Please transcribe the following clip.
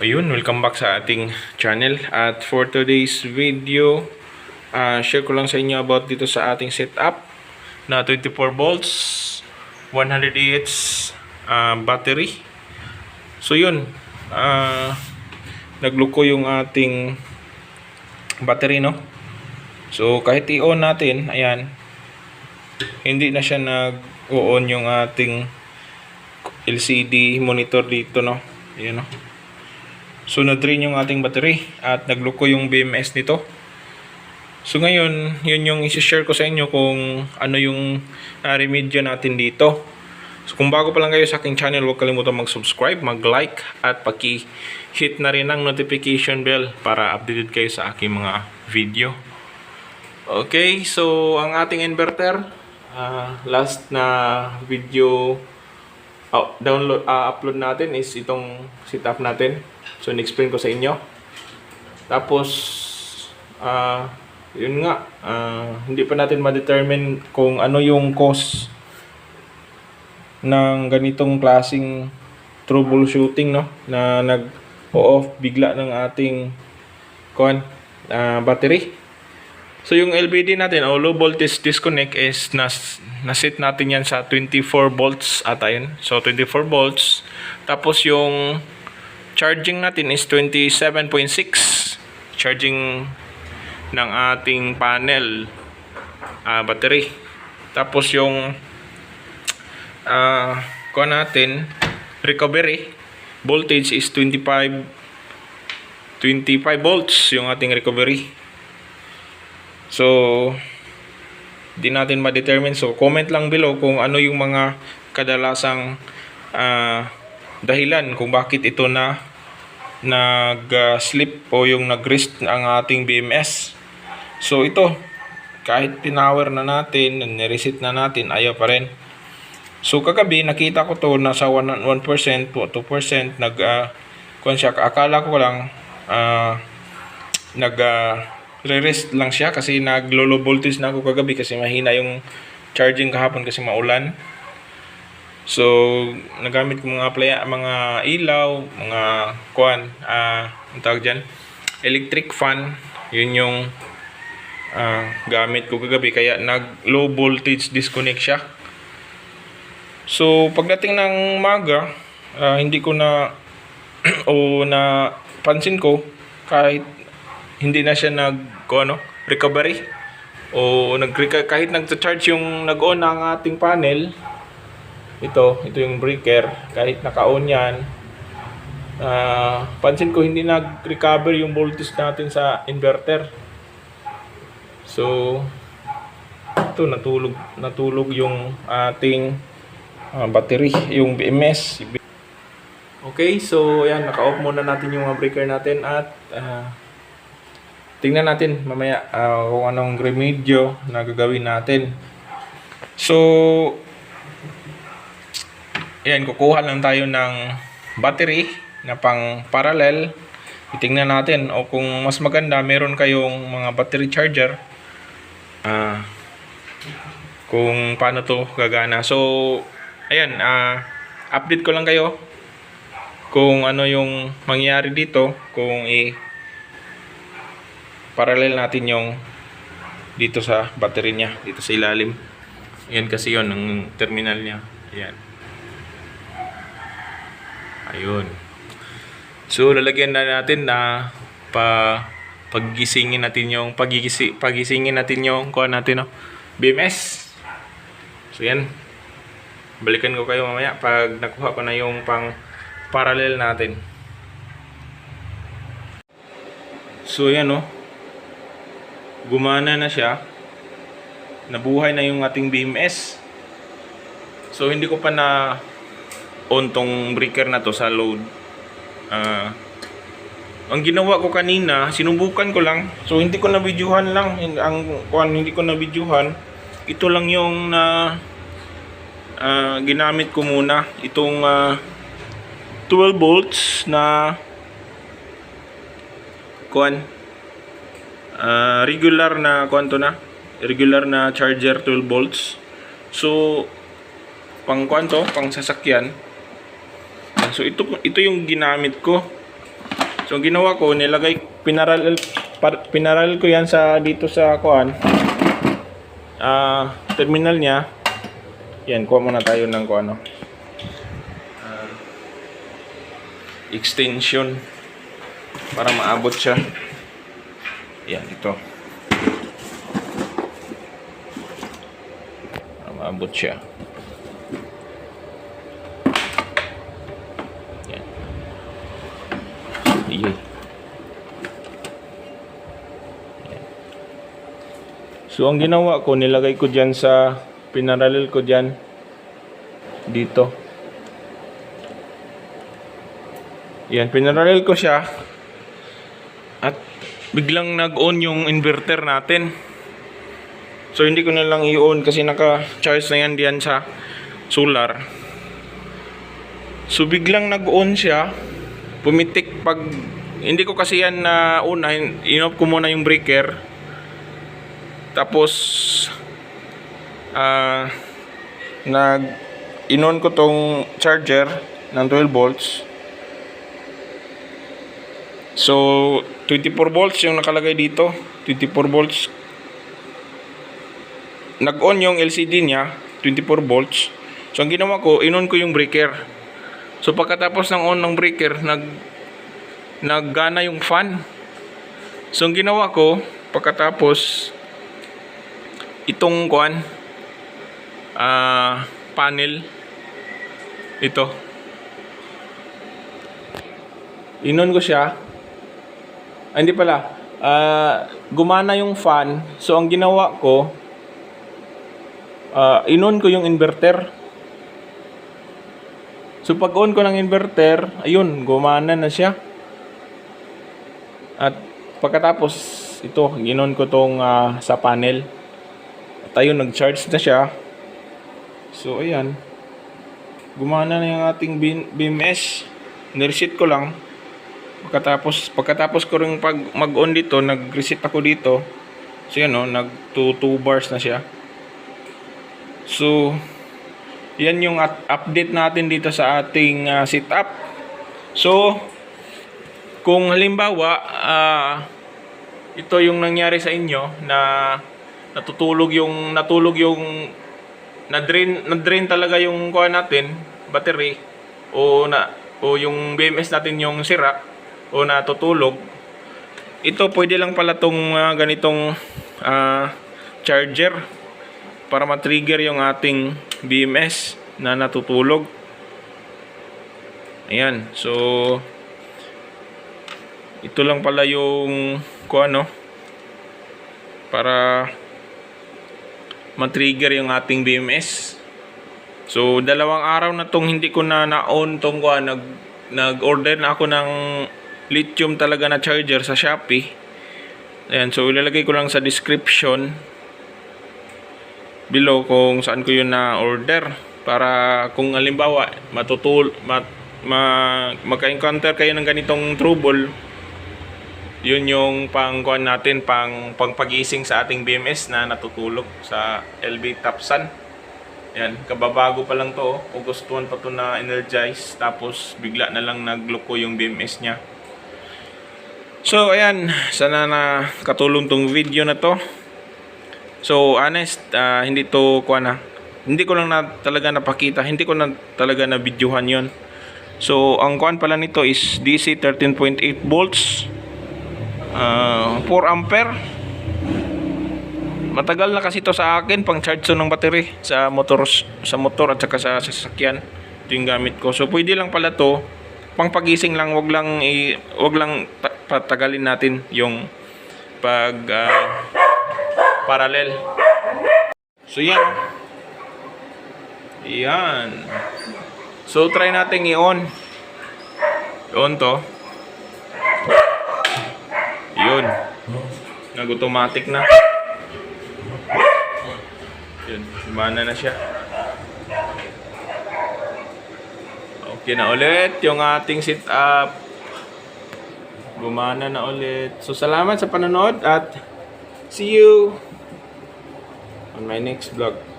Ayun, welcome back sa ating channel. At for today's video, ah, share ko lang sa inyo about dito sa ating setup na 24 volts, 100 ah battery. So yun, ah, nagluko yung ating battery no. So kahit i-on natin, ayan, hindi na siya nag-on yung ating LCD monitor dito no. Ayan no. So na-drain yung ating battery at nagluko yung BMS nito. So ngayon, yun yung isi-share ko sa inyo kung ano yung uh, remedyo natin dito. So kung bago pa lang kayo sa aking channel, huwag kalimutan mag-subscribe, mag-like at paki-hit na rin ang notification bell para updated kayo sa aking mga video. Okay, so ang ating inverter, ah, last na video oh, download ah, upload natin is itong setup natin. So in-explain ko sa inyo. Tapos ah yun nga, ah, hindi pa natin ma-determine kung ano yung cause ng ganitong klasing troubleshooting no na nag off bigla ng ating kuan ah, battery. So yung LVD natin o low voltage disconnect is nas naset natin yan sa 24 volts ata yun. So 24 volts. Tapos yung charging natin is 27.6 charging ng ating panel ah, battery. Tapos yung ah ko natin recovery voltage is 25 25 volts yung ating recovery. So, di natin ma-determine. So, comment lang below kung ano yung mga kadalasang ah, dahilan kung bakit ito na nag-slip o yung nag-rest ang ating BMS. So, ito, kahit pinower na natin, nireset na natin, ayaw pa rin. So, kagabi, nakita ko to nasa 1%, 1% to 2%, nag, uh, kung siya, akala ko lang, ah, nag, ah, re-rest lang siya kasi nag-low voltage na ako kagabi kasi mahina yung charging kahapon kasi maulan. So, nagamit ko mga playa, mga ilaw, mga kuan, ah, ang tawag dyan, electric fan, yun yung ah, gamit ko kagabi kaya nag low voltage disconnect siya. So, pagdating ng maga, ah, hindi ko na o na pansin ko kahit hindi na siya nag ano, recovery? O nag kahit nagcha-charge yung nag-on ng ating panel ito, ito yung breaker kahit naka-on yan ah, pansin ko hindi nag-recover yung voltage natin sa inverter. So ito natulog natulog yung ating ah, battery yung BMS Okay, so ayan, naka-off muna natin yung breaker natin at ah, tingnan natin mamaya ah, kung anong remedyo na gagawin natin. So, ayan, kukuha lang tayo ng battery na pang parallel. Itingnan natin o kung mas maganda, meron kayong mga battery charger. Ah, kung paano to gagana. So, ayan, ah, update ko lang kayo kung ano yung mangyayari dito kung i parallel natin yung dito sa battery niya dito sa ilalim. Yan kasi yon ang terminal niya. Ayan. Ayun. So lalagyan na natin na pa paggisingin natin yung pagigisi, pagisingin natin yung kuha natin no? BMS so yan. Balikan ko kayo mamaya pag nakuha ko na yung pang parallel natin. So yan oh. Gumana na siya. Nabuhay na yung ating BMS. So hindi ko pa na on tong breaker na to sa load. Ah ang ginawa ko kanina, sinubukan ko lang. So hindi ko na videohan lang ang kuan hindi ko na videohan. Ito lang yung na ah, ginamit ko muna itong ah, 12 volts na kuan ah, regular na kuan to na? Regular na charger 12 volts. So pang kuan to pang sasakyan. So ito ito yung ginamit ko. So, ginawa ko, nilagay, pinaral, par, pinaral ko yan sa, dito sa, kuan, ah, terminal niya. Yan, kuha muna tayo ng, kuan, ano, ah, extension, para maabot siya. Yan, ito. Maabot siya. Yan. Sige. Yan. So, ang ginawa ko, nilagay ko dyan sa, pinaralel ko dyan, dito. Yan, pinaralel ko siya. Biglang nag-on yung inverter natin. So, hindi ko na lang i-on kasi naka-charge na yan diyan sa solar. So, biglang nag-on siya. Pumitik pag... Hindi ko kasi yan na una. In-off ko muna yung breaker. Tapos... Ah... nag... In-on ko tong charger ng 12 volts. So, 24 volts yung nakalagay dito. 24 volts. Nag-on yung LCD niya, 24 volts. So, ang ginawa ko, in-on ko yung breaker. So, pagkatapos ng on ng breaker, nag naggana yung fan. So, ang ginawa ko, pagkatapos, itong kuan, ah, panel, ito, inon ko siya, Ah, hindi pala. Ah, gumana yung fan. So, ang ginawa ko, ah, inon ko yung inverter. So, pag on ko ng inverter, ayun, gumana na siya. At pagkatapos, ito, ginon ko tong ah, sa panel. At ayun, nag-charge na siya. So, ayan. Gumana na yung ating bin- BMS. Nireset ko lang. Pagkatapos, pagkatapos ko rin pag mag-on dito, nag-reset ako dito. So yan o, nag 2 bars na siya. So, yan yung at- update natin dito sa ating ah, setup. So, kung halimbawa, ah, ito yung nangyari sa inyo na natutulog yung natulog yung na-drain na-drain talaga yung kuha natin, battery o na o yung BMS natin yung sira o natutulog. Ito pwede lang pala tong ah, ganitong ah, charger para ma-trigger yung ating BMS na natutulog. Ayan. So ito lang pala yung kung ano para ma-trigger yung ating BMS. So, dalawang araw na tong hindi ko na na-on tong kuha. Nag, nag-order na ako ng lithium talaga na charger sa Shopee. Ayan, so ilalagay ko lang sa description below kung saan ko yun na-order. Para kung halimbawa, matutul, mat, ma, magka-encounter kayo ng ganitong trouble, yun yung pang kuan natin pang pangpagising sa ating BMS na natutulog sa LB Tapsan. Yan, kababago pa lang to. August 1 pa to na energize tapos bigla na lang nagloko yung BMS niya. So ayan, sana na katulong tong video na to. So honest, ah, hindi to kuan na. Hindi ko lang na talaga napakita, hindi ko na talaga na videohan 'yon. So ang kuan pala nito is DC 13.8 volts. Ah, 4 ampere. Matagal na kasi to sa akin pang charge to ng battery sa motor sa motor at saka sa sasakyan. Ito yung gamit ko. So pwede lang pala to pang pagising lang, wag lang i, wag lang ta- patagalin natin yung pag ah, parallel. So yan. Yan. So try natin i-on. I-on to. Yun. Nag-automatic na. Yun. Gumana na siya. Okay na ulit yung ating setup. Gumana na ulit. So, salamat sa panonood at see you on my next vlog.